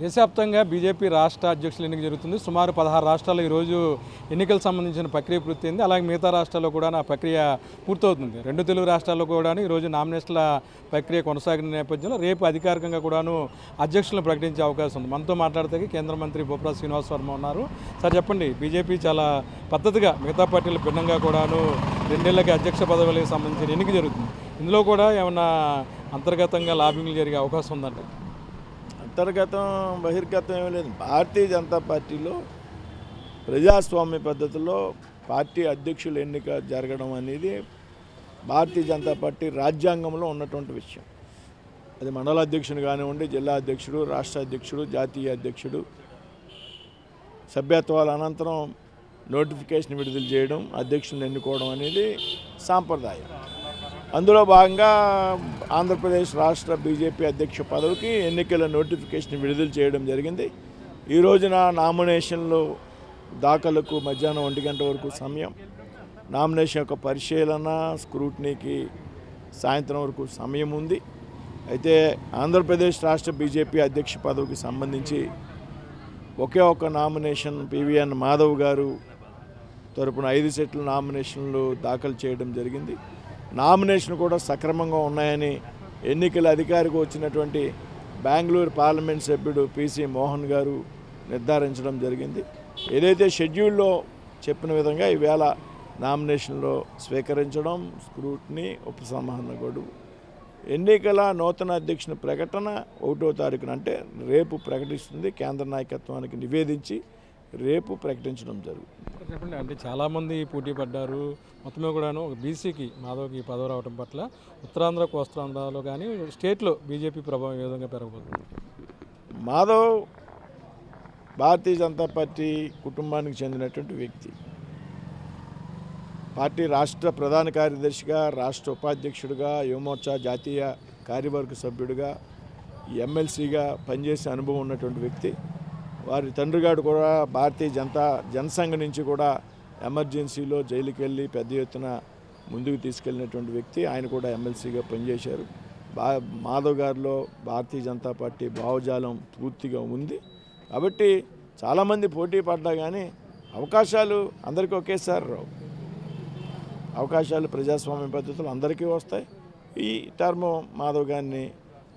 దేశవ్యాప్తంగా బీజేపీ రాష్ట్ర అధ్యక్షుల ఎన్నిక జరుగుతుంది. సుమారు పదహారు రాష్ట్రాల్లో ఈరోజు ఎన్నికలకు సంబంధించిన ప్రక్రియ పూర్తయింది. అలాగే మిగతా రాష్ట్రాల్లో కూడా ఆ ప్రక్రియ పూర్తవుతుంది. రెండు తెలుగు రాష్ట్రాల్లో కూడా ఈరోజు నామినేషన్ల ప్రక్రియ కొనసాగిన నేపథ్యంలో రేపు అధికారికంగా కూడాను అధ్యక్షులను ప్రకటించే అవకాశం ఉంది. మనతో మాట్లాడితే కేంద్ర మంత్రి బొప్రా శ్రీనివాస్ వర్మ ఉన్నారు. సార్ చెప్పండి బీజేపీ చాలా పద్ధతిగా మిగతా పార్టీలు భిన్నంగా కూడాను రెండేళ్ళకి అధ్యక్ష పదవులకు సంబంధించిన ఎన్నిక జరుగుతుంది. ఇందులో కూడా ఏమన్నా అంతర్గతంగా లాబింగ్లు జరిగే అవకాశం ఉందంటే అంతర్గతం బహిర్గతం ఏమీ లేదు. భారతీయ జనతా పార్టీలో ప్రజాస్వామ్య పద్ధతిలో పార్టీ అధ్యక్షుల ఎన్నిక జరగడం అనేది భారతీయ జనతా పార్టీ రాజ్యాంగంలో ఉన్నటువంటి విషయం. అది మండల అధ్యక్షుడు కానివ్వండి జిల్లా అధ్యక్షుడు రాష్ట్ర అధ్యక్షుడు జాతీయ అధ్యక్షుడు సభ్యత్వాల అనంతరం నోటిఫికేషన్ విడుదల చేయడం అధ్యక్షుని ఎన్నుకోవడం అనేది సాంప్రదాయం. అందులో భాగంగా ఆంధ్రప్రదేశ్ రాష్ట్ర బీజేపీ అధ్యక్ష పదవికి ఎన్నికల నోటిఫికేషన్ విడుదల చేయడం జరిగింది. ఈ రోజున నామినేషన్లు దాఖలకు మధ్యాహ్నం ఒంటి గంట వరకు సమయం. నామినేషన్ యొక్క పరిశీలన స్క్రూటినీకి సాయంత్రం వరకు సమయం ఉంది. అయితే ఆంధ్రప్రదేశ్ రాష్ట్ర బీజేపీ అధ్యక్ష పదవికి సంబంధించి ఒకే ఒక నామినేషన్ పివిఎన్ మాధవ్ గారు తరపున ఐదు సెట్ల నామినేషన్లు దాఖలు చేయడం జరిగింది. నామినేషన్ కూడా సక్రమంగా ఉన్నాయని ఎన్నికల అధికారికి వచ్చినటువంటి బెంగళూరు పార్లమెంట్ సభ్యుడు పిసి మోహన్ గారు నిర్ధారించడం జరిగింది. ఏదైతే షెడ్యూల్లో చెప్పిన విధంగా ఈవేళ నామినేషన్లో స్వీకరించడం స్క్రూట్ని ఉపసంహరణ గడువు. ఎన్నికల నూతన అధ్యక్షుని ప్రకటన ఒకటో తారీఖున అంటే రేపు ప్రకటిస్తుంది. కేంద్ర నాయకత్వానికి నివేదించి రేపు ప్రకటించడం జరుగుతుంది చెప్పండి అంటే చాలామంది పోటీ పడ్డారు. మొత్తమే కూడాను ఒక బీసీకి మాధవ్కి పదవి రావడం పట్ల ఉత్తరాంధ్ర కోస్తాంధ్రలో కానీ స్టేట్లో బీజేపీ ప్రభావం ఏ విధంగా పెరగబోతుంది? మాధవ్ భారతీయ జనతా పార్టీ కుటుంబానికి చెందినటువంటి వ్యక్తి. పార్టీ రాష్ట్ర ప్రధాన కార్యదర్శిగా రాష్ట్ర ఉపాధ్యక్షుడిగా యువమోర్చా జాతీయ కార్యవర్గ సభ్యుడిగా ఎమ్మెల్సీగా పనిచేసే అనుభవం ఉన్నటువంటి వ్యక్తి. వారి తండ్రి గారు కూడా భారతీయ జనతా జనసంఘ నుంచి కూడా ఎమర్జెన్సీలో జైలుకి వెళ్ళి పెద్ద ఎత్తున ముందుకు తీసుకెళ్ళినటువంటి వ్యక్తి. ఆయన కూడా ఎమ్మెల్సీగా పనిచేశారు. బా మాధవ్ గారిలో భారతీయ జనతా పార్టీ భావజాలం పూర్తిగా ఉంది. కాబట్టి చాలామంది పోటీ పడ్డా కానీ అవకాశాలు అందరికీ ఒకేసారి రావు. అవకాశాలు ప్రజాస్వామ్య పద్ధతులు అందరికీ వస్తాయి. ఈ టర్మ్ మాధవ్ గారిని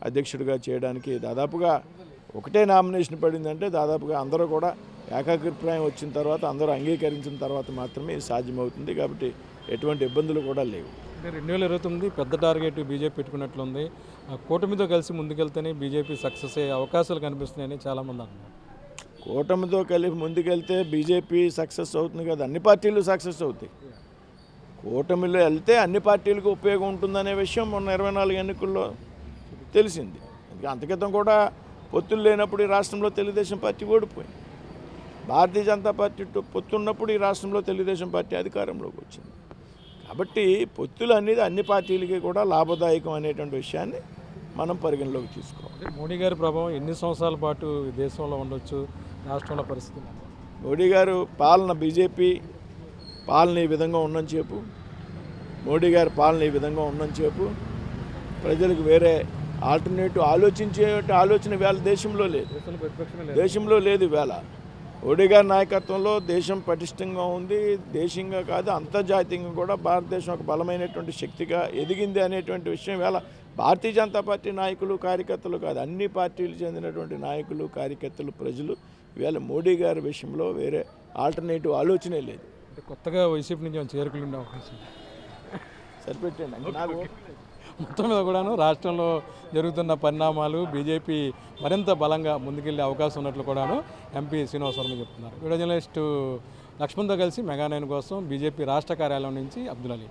అధ్యక్షుడిగా చేయడానికి దాదాపుగా ఒకటే నామినేషన్ పడిందంటే దాదాపుగా అందరూ కూడా ఏకాభిప్రాయం వచ్చిన తర్వాత అందరూ అంగీకరించిన తర్వాత మాత్రమే ఇది సాధ్యమవుతుంది. కాబట్టి ఎటువంటి ఇబ్బందులు కూడా లేవు. రెండు వేల ఇరవై తొమ్మిది పెద్ద టార్గెట్ బీజేపీ పెట్టుకున్నట్లుంది. ఆ కూటమితో కలిసి ముందుకెళ్తేనే బీజేపీ సక్సెస్ అయ్యే అవకాశాలు కనిపిస్తున్నాయని చాలామంది అంటున్నారు. కూటమితో కలిపి ముందుకెళ్తే బీజేపీ సక్సెస్ అవుతుంది కదా అన్ని పార్టీలు సక్సెస్ అవుతాయి. కూటమిలో వెళ్తే అన్ని పార్టీలకు ఉపయోగం ఉంటుందనే విషయం మొన్న ఇరవై నాలుగు ఎన్నికల్లో తెలిసింది. అందుకే అంతకితం కూడా పొత్తులు లేనప్పుడు ఈ రాష్ట్రంలో తెలుగుదేశం పార్టీ ఓడిపోయింది. భారతీయ జనతా పార్టీ పొత్తున్నప్పుడు ఈ రాష్ట్రంలో తెలుగుదేశం పార్టీ అధికారంలోకి వచ్చింది. కాబట్టి పొత్తులు అనేది అన్ని పార్టీలకి కూడా లాభదాయకం అనేటువంటి విషయాన్ని మనం పరిగణలోకి తీసుకోవాలి. మోడీ గారి ప్రభావం ఎన్ని సంవత్సరాల పాటు దేశంలో ఉండొచ్చు రాష్ట్రంలో పరిస్థితి మోడీ గారు పాలన బీజేపీ పాలన ఈ విధంగా ఉన్నని చెప్పు. మోడీ గారి పాలన ఈ విధంగా ఉన్నని చెప్పు. ప్రజలకు వేరే ఆల్టర్నేటివ్ ఆలోచించే ఆలోచన వేళ దేశంలో లేదు. దేశంలో లేదు. వేళ. మోడీ గారి నాయకత్వంలో దేశం పటిష్టంగా ఉంది. దేశంగా కాదు అంతర్జాతీయంగా కూడా భారతదేశం ఒక బలమైనటువంటి శక్తిగా ఎదిగింది అనేటువంటి విషయం వేళ భారతీయ జనతా పార్టీ నాయకులు కార్యకర్తలు కాదు అన్ని పార్టీలు చెందినటువంటి నాయకులు కార్యకర్తలు ప్రజలు ఇవాళ మోడీ గారి విషయంలో వేరే ఆల్టర్నేటివ్ ఆలోచనే లేదు. కొత్తగా వైసీపీ నుంచి చేరుకులు. సరిపెట్టండి. నాకు మొత్తం మీద కూడాను రాష్ట్రంలో జరుగుతున్న పరిణామాలు బీజేపీ మరింత బలంగా ముందుకెళ్ళే అవకాశం ఉన్నట్లు కూడాను ఎంపీ శ్రీనివాస వర్మ చెప్తున్నారు. వీడియో జర్నలిస్టు లక్ష్మణ్తో కలిసి మెగానైన్ కోసం బీజేపీ రాష్ట్ర కార్యాలయం నుంచి అబ్దుల్ అలీ.